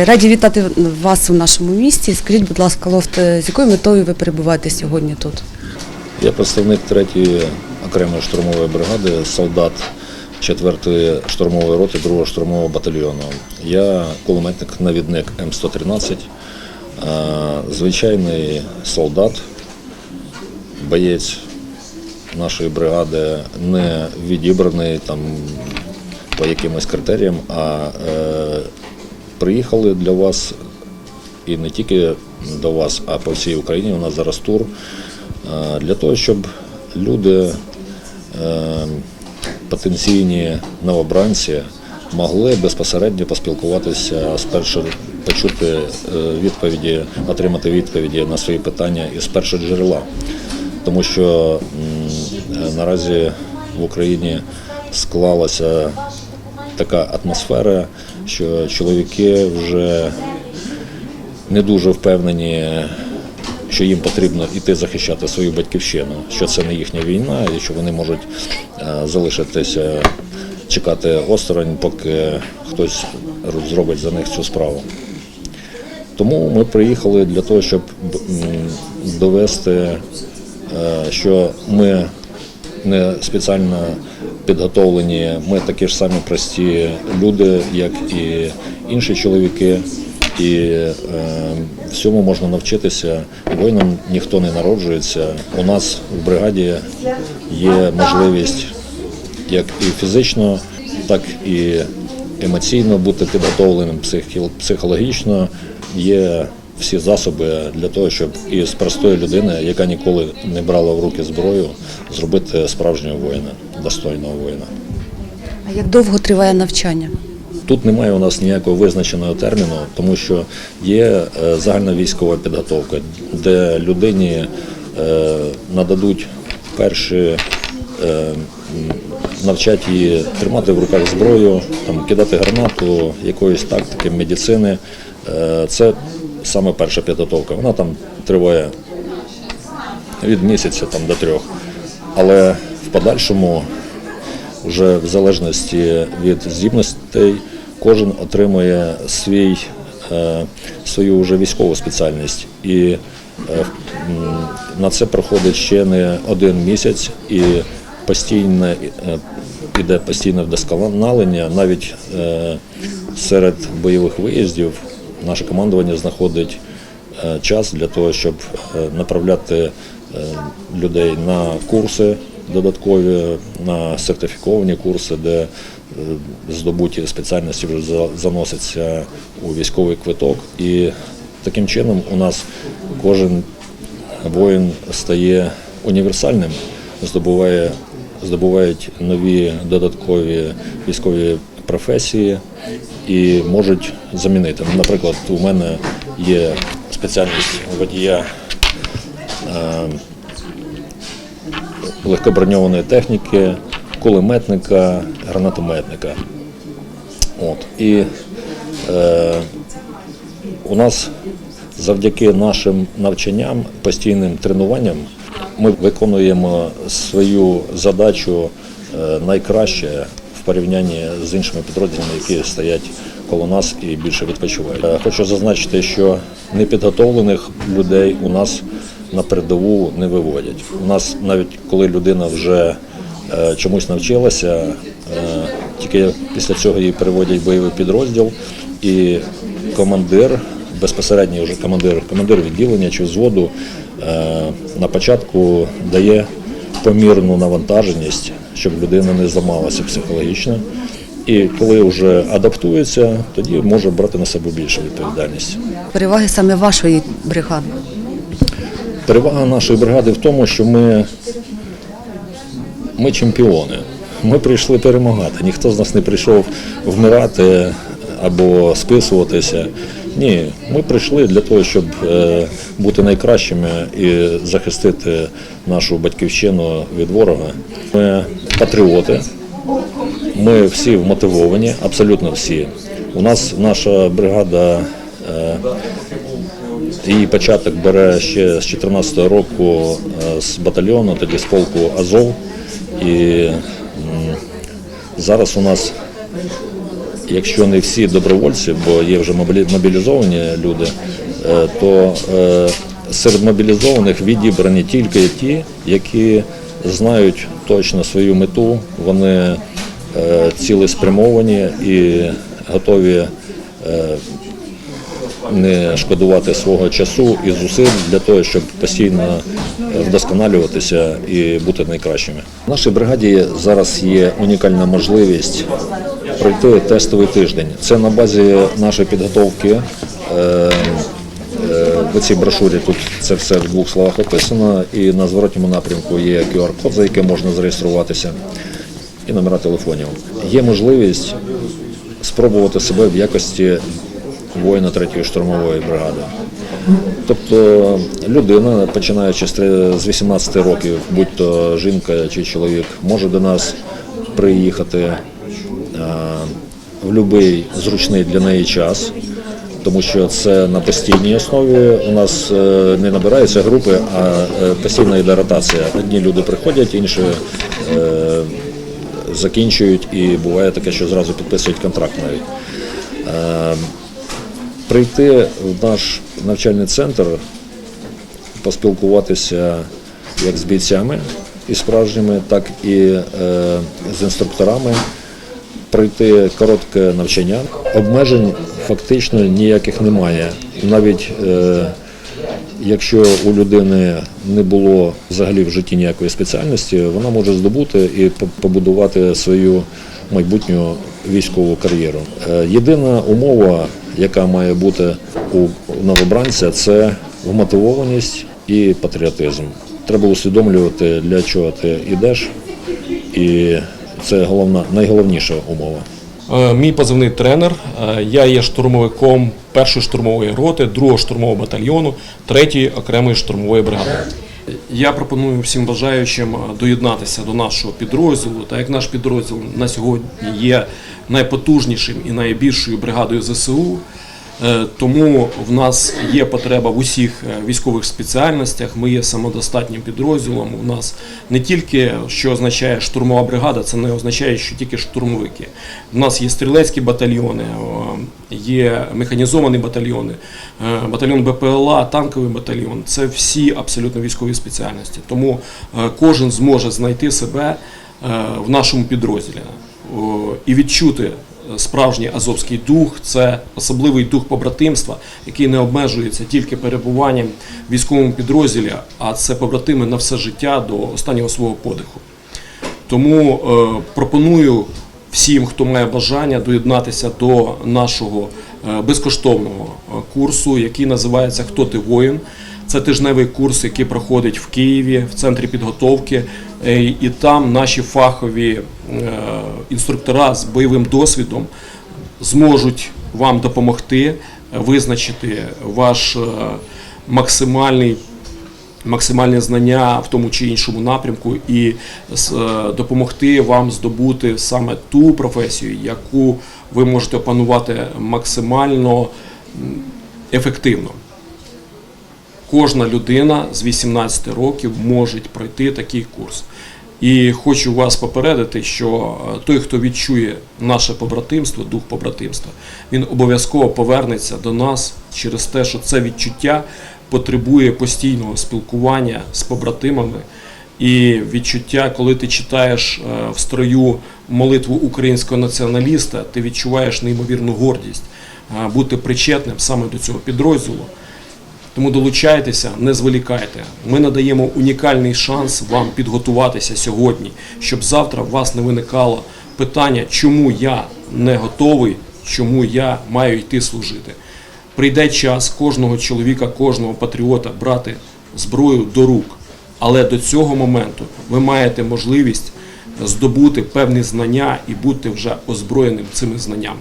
Раді вітати вас у нашому місті. Скажіть, будь ласка, Лофт, з якою метою ви перебуваєте сьогодні тут? Я представник 3-ї окремої штурмової бригади, солдат 4-ї штурмової роти 2-го штурмового батальйону. Я кулеметник-навідник М113, е, звичайний солдат, боєць нашої бригади, не відібраний там по якимось критеріям, а е, приїхали для вас і не тільки до вас, а по всій Україні. У нас зараз тур е, для того, щоб люди, е, потенційні новобранці, могли безпосередньо поспілкуватися спершу, почути е, відповіді, отримати відповіді на свої питання із першого джерела. Тому що наразі в Україні склалася така атмосфера, що чоловіки вже не дуже впевнені, що їм потрібно йти захищати свою батьківщину, що це не їхня війна, і що вони можуть е, залишитися, чекати осторонь, поки хтось зробить за них цю справу. Тому ми приїхали для того, щоб довести, е, що ми не спеціально підготовлені, ми такі ж самі прості люди, як і інші чоловіки. І е, всьому можна навчитися. Воїном ніхто не народжується. У нас в бригаді є можливість як і фізично, так і емоційно бути підготовленим психологічно. Є всі засоби для того, щоб із простої людини, яка ніколи не брала в руки зброю, зробити справжнього воїна, достойного воїна. А як довго триває навчання? Тут немає у нас ніякого визначеного терміну, тому що є е, загальна військова підготовка, де людині е, нададуть перші, е, навчать її тримати в руках зброю, там, кидати гранату, якоїсь тактики, медицини. Е, Це саме перша підготовка. Вона там триває від місяця там, до трьох. Але в подальшому вже в залежності від здібностей кожен отримує свій, е, свою вже військову спеціальність. І е, на це проходить ще не один місяць і постійне іде постійне вдосконалення. Навіть серед бойових виїздів наше командування знаходить е, час для того, щоб е, направляти е, людей на курси додаткові, на сертифіковані курси, де здобуті спеціальності вже заносяться у військовий квиток. І таким чином у нас кожен воїн стає універсальним, здобуває, здобувають нові додаткові військові професії і можуть замінити. Ну, Наприклад, у мене є спеціальність водія е, легкоброньованої техніки, кулеметника, гранатометника. От. І е, у нас завдяки нашим навчанням, постійним тренуванням, ми виконуємо свою задачу е, найкраще порівнянні з іншими підрозділами, які стоять коло нас і більше відпочивають. Е, Хочу зазначити, що непідготовлених людей у нас на передову не виводять. У нас навіть коли людина вже е, чомусь навчилася, е, тільки після цього її переводять в бойовий підрозділ, і командир, безпосередній вже командир, командир відділення чи взводу на початку дає помірну навантаженість, щоб людина не зламалася психологічно. І коли вже адаптується, тоді може брати на себе більшу відповідальність. Переваги саме вашої бригади. Перевага нашої бригади в тому, що ми, ми чемпіони. Ми прийшли перемагати. Ніхто з нас не прийшов вмирати або списуватися. Ні, ми прийшли для того, щоб е, бути найкращими і захистити нашу батьківщину від ворога. Ми патріоти, ми всі вмотивовані, абсолютно всі. У нас наша бригада. е, Її початок бере ще з 2014 року е, з батальйону, тоді з полку Азов. І зараз у нас якщо не всі добровольці, бо є вже мобілі- мобілізовані люди, е, то е, серед мобілізованих відібрані тільки ті, які знають точно свою мету, вони е, цілеспрямовані і готові не шкодувати свого часу і зусиль для того, щоб постійно вдосконалюватися і бути найкращими. В нашій бригаді зараз є унікальна можливість пройти тестовий тиждень. Це на базі нашої підготовки. Е, е, В цій брошурі тут це все в двох словах описано, і на зворотньому напрямку є QR-код, за яким можна зареєструватися, і номера телефонів. Є можливість спробувати себе в якості воїна 3-ї штурмової бригади. Тобто людина, починаючи з три- 18 років, будь то жінка чи чоловік, може до нас приїхати в будь-який зручний для неї час, тому що це на постійній основі. У нас е, не набираються групи, а е, постійна йде ротація. Одні люди приходять, інші е, закінчують, і буває таке, що зразу підписують контракт навіть. Е, Прийти в наш навчальний центр, поспілкуватися як з бійцями і справжніми, так і е, з інструкторами, пройти коротке навчання. Обмежень фактично ніяких немає. Навіть е, якщо у людини не було взагалі в житті ніякої спеціальності, вона може здобути і побудувати свою майбутню військову кар'єру. Е, Єдина умова, яка має бути у новобранця, це вмотивованість і патріотизм. Треба усвідомлювати, для чого ти йдеш, і це головна, найголовніша умова. Е, Мій позивний тренер. Е, Я є штурмовиком першої штурмової роти, другого штурмового батальйону, третьої окремої штурмової бригади. Я пропоную всім бажаючим е, доєднатися до нашого підрозділу. Так як наш підрозділ на сьогодні є найпотужнішим і найбільшою бригадою ЗСУ. Е, Тому в нас є потреба в усіх е, військових спеціальностях. Ми є самодостатнім підрозділом. У нас не тільки що означає штурмова бригада, це не означає, що тільки штурмовики. У нас є стрілецькі батальйони, є механізовані батальйони, е, батальйон БПЛА, танковий батальйон. Це всі абсолютно військові спеціальності. Тому кожен зможе знайти себе в нашому підрозділі і відчути справжній азовський дух, це особливий дух побратимства, який не обмежується тільки перебуванням в військовому підрозділі, а це побратими на все життя до останнього свого подиху. Тому е, пропоную всім, хто має бажання, доєднатися до нашого е, безкоштовного е, курсу, який називається Хто ти воїн. Це тижневий курс, який проходить в Києві в центрі підготовки, і там наші фахові е, інструктора з бойовим досвідом зможуть вам допомогти е, визначити ваш е, максимальний максимальне знання в тому чи іншому напрямку і е, допомогти вам здобути саме ту професію, яку ви можете опанувати максимально ефективно. Кожна людина з 18 років може пройти такий курс. І хочу вас попередити, що е, той, хто відчує наше побратимство, дух побратимства, він обов'язково повернеться до нас через те, що це відчуття потребує постійного спілкування з побратимами. І відчуття, коли ти читаєш е, в строю молитву українського націоналіста, ти відчуваєш неймовірну гордість е, бути причетним саме до цього підрозділу. Тому долучайтеся, не зволікайте. Ми надаємо унікальний шанс вам підготуватися сьогодні, щоб завтра у вас не виникало питання, чому я не готовий, чому я маю йти служити. Прийде час кожного чоловіка, кожного патріота брати зброю до рук. Але до цього моменту ви маєте можливість здобути певні знання і бути вже озброєним цими знаннями.